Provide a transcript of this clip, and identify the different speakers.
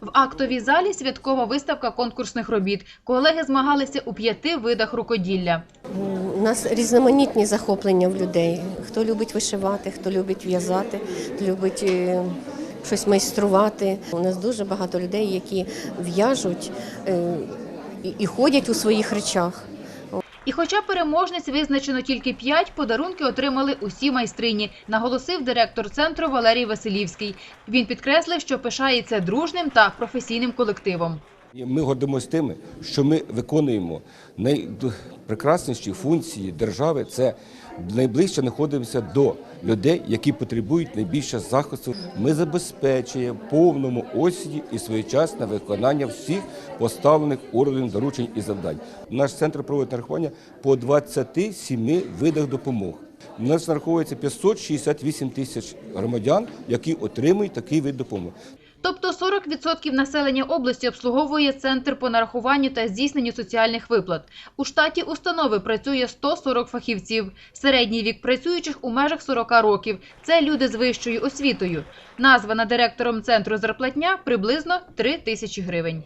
Speaker 1: В актовій залі святкова виставка конкурсних робіт. Колеги змагалися у п'яти видах рукоділля.
Speaker 2: У нас різноманітні захоплення в людей. Хто любить вишивати, хто любить в'язати, хто любить е, щось майструвати. У нас дуже багато людей, які в'яжуть е, і- і ходять у своїх речах.
Speaker 1: І хоча переможниць визначено тільки п'ять, подарунки отримали усі майстрині, наголосив директор центру Валерій Василівський. Він підкреслив, що пишається дружним та професійним колективом.
Speaker 3: Ми гордимося тими, що ми виконуємо найпрекрасніші функції держави. Це найближче знаходимося до людей, які потребують найбільше захисту. Ми забезпечуємо повному осіді і своєчасне виконання всіх поставлених органів доручень і завдань. Наш центр проводить нарахування по 27 видах допомог. У нас нараховується 568 тисяч громадян, які отримують такий вид допомоги.
Speaker 1: Тобто 40% населення області обслуговує центр по нарахуванню та здійсненню соціальних виплат. У штаті установи працює 140 фахівців. Середній вік працюючих у межах 40 років. Це люди з вищою освітою. Названа директором центру зарплатня приблизно 3 тисячі гривень.